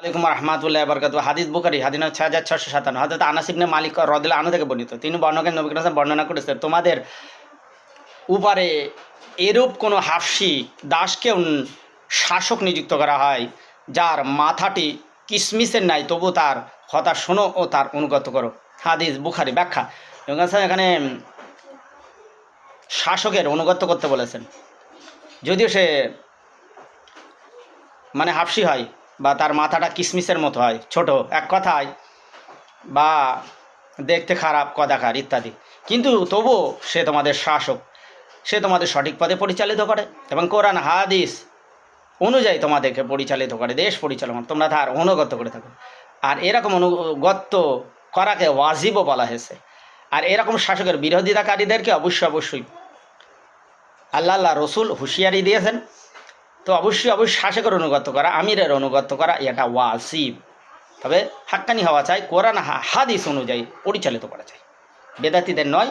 আলাইকুম রহমাতুল্লাহ বরকাত হাদিস বুখারি হাদিন ছয় হাজার ছশো সাতান্ন। হাজরত আনাসিবনে মালিক রদিল আনু থেকে বর্ণিত। তিনি বর্ণকের নবী করিম বর্ণনা করেছেন, তোমাদের উপরে এরূপ কোনো হাফসি দাসকে শাসক নিযুক্ত করা হয়, যার মাথাটি কিসমিসের নাই, তবু তার কথা শোনো ও তার অনুগত করো। হাদিস বুখারি ব্যাখ্যা। এবং এখানে শাসকের অনুগত করতে বলেছেন। যদিও সে মানে হাফসি হয় বা তার মাথাটা কিসমিসের মতো হয়, ছোট, এক কথায়, বা দেখতে খারাপ কদাকার ইত্যাদি। কিন্তু তবুও সে তোমাদের শাসক, সে তোমাদের সঠিক পথে পরিচালিত করে এবং কোরআন, হাদিস অনুযায়ী তোমাদেরকে পরিচালিত করে, দেশ পরিচালনা তোমরা তার অনুগত করে থাকো। আর এরকম অনুগত্য করাকে ওয়াজিবও বলা হয়েছে। আর এরকম শাসকের বিরোধিতাকারীদেরকে অবশ্যই অবশ্যই আল্লাহ আল্লাহ, রসুল হুঁশিয়ারি দিয়েছেন। তো অবশ্যই অবশ্যই শাসকের অনুগত করা, আমিরের অনুগত করা, এটা ওয়াসিব। তবে হাক্কানি হওয়া চাই, কোরআন হাদিস অনুযায়ী পরিচালিত করা চাই। বেদাতিদের নয়